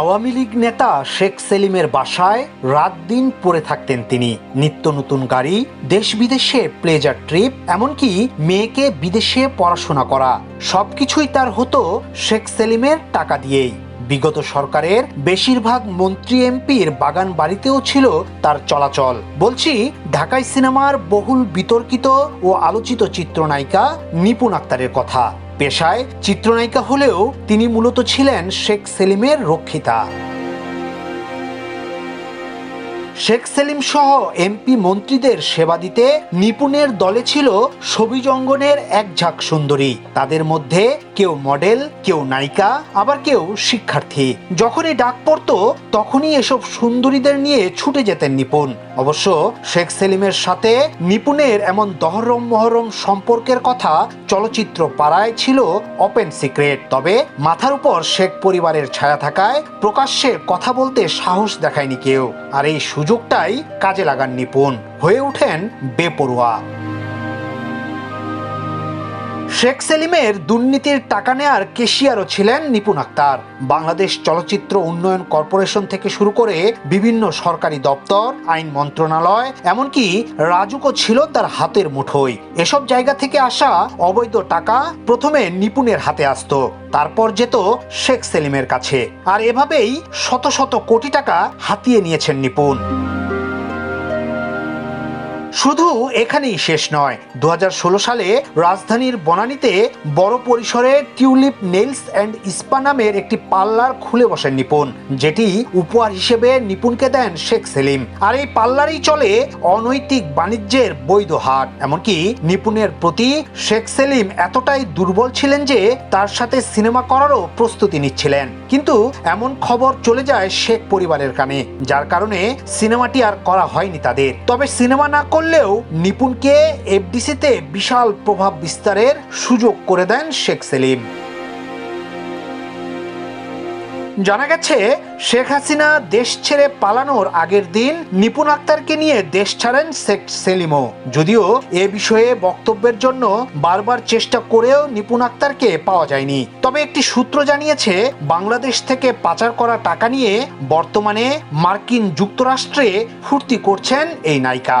আওয়ামী লীগ নেতা শেখ সেলিমের বাসায় রাত দিন পড়ে থাকতেন তিনি। নিত্য নতুন গাড়ি, দেশ বিদেশে প্লেজার ট্রিপ এমনকি মেয়েকে বিদেশে পড়াশোনা করা, সবকিছুই তার হতো শেখ সেলিমের টাকা দিয়েই। বিগত সরকারের বেশিরভাগ মন্ত্রী এমপির বাগান বাড়িতেও ছিল তার চলাচল। বলছি, ঢাকাই সিনেমার বহুল বিতর্কিত ও আলোচিত চিত্রনায়িকা নিপুণ আক্তারের কথা। পেশায় চিত্রনায়িকা হলেও তিনি মূলত ছিলেন শেখ সেলিমের রক্ষিতা। শেখ সেলিম সহ এমপি মন্ত্রীদের সেবা দিতে নিপুণের দলে ছিল সবিজ অঙ্গনের এক ঝাঁক সুন্দরী। তাদের মধ্যে কেউ মডেল, কেউ নায়িকা, আবার কেউ শিক্ষার্থী। যখনই ডাক পড়তো, তখনই এসব সুন্দরীদের নিয়ে ছুটে যেতেন নিপুণ। অবশ্য শেখ সেলিমের সাথে নিপুণের এমন দহরম মহরম সম্পর্কের কথা চলচ্চিত্র পাড়ায় ছিল ওপেন সিক্রেট। তবে মাথার উপর শেখ পরিবারের ছায়া থাকায় প্রকাশ্যে কথা বলতে সাহস দেখায়নি কেউ। আর এই সুযোগটাই কাজে লাগান নিপুণ। হয়ে ওঠেন বেপরোয়া। শেখ সেলিমের দুর্নীতির টাকা নেয়ার কেশিয়ারও ছিলেন নিপুণ আক্তার। বাংলাদেশ চলচ্চিত্র উন্নয়ন কর্পোরেশন থেকে শুরু করে বিভিন্ন সরকারি দপ্তর, আইন মন্ত্রণালয়, এমনকি রাজুকও ছিল তার হাতের মুঠোয়। এসব জায়গা থেকে আসা অবৈধ টাকা প্রথমে নিপুণের হাতে আসতো, তারপর যেত শেখ সেলিমের কাছে। আর এভাবেই শত শত কোটি টাকা হাতিয়ে নিয়েছেন নিপুণ। শুধু এখানেই শেষ নয় দু সালে রাজধানীর বনানীতে বড় পরিসরে টিউলিপ, নেইলস অ্যান্ড ইস্পা নামের একটি পার্লার খুলে বসেন নিপুণ, যেটি উপহার হিসেবে নিপুণকে দেন শেখ সেলিম। আর এই পার্লারই চলে অনৈতিক বাণিজ্যের বৈধ হাট এমনকি নিপুণের প্রতি শেখ সেলিম এতটাই দুর্বল ছিলেন যে তার সাথে সিনেমা করারও প্রস্তুতি নিচ্ছিলেন। কিন্তু এমন খবর চলে যায় শেখ পরিবারের কানে, যার কারণে সিনেমাটি আর করা হয়নি তাদের। তবে সিনেমা না করলেও নিপুণকে এফডিসিতে বিশাল প্রভাব বিস্তারের সুযোগ করে দেন শেখ সেলিম। জানা গেছে, শেখ হাসিনা দেশ ছেড়ে পালানোর আগের দিন নিপুণ আক্তারকে নিয়ে দেশ ছাড়েন শেখ সেলিমও। যদিও এ বিষয়ে বক্তব্যের জন্য বারবার চেষ্টা করেও নিপুণ আক্তারকে পাওয়া যায়নি। তবে একটি সূত্র জানিয়েছে, বাংলাদেশ থেকে পাচার করা টাকা নিয়ে বর্তমানে মার্কিন যুক্তরাষ্ট্রে ফুর্তি করছেন এই নায়িকা।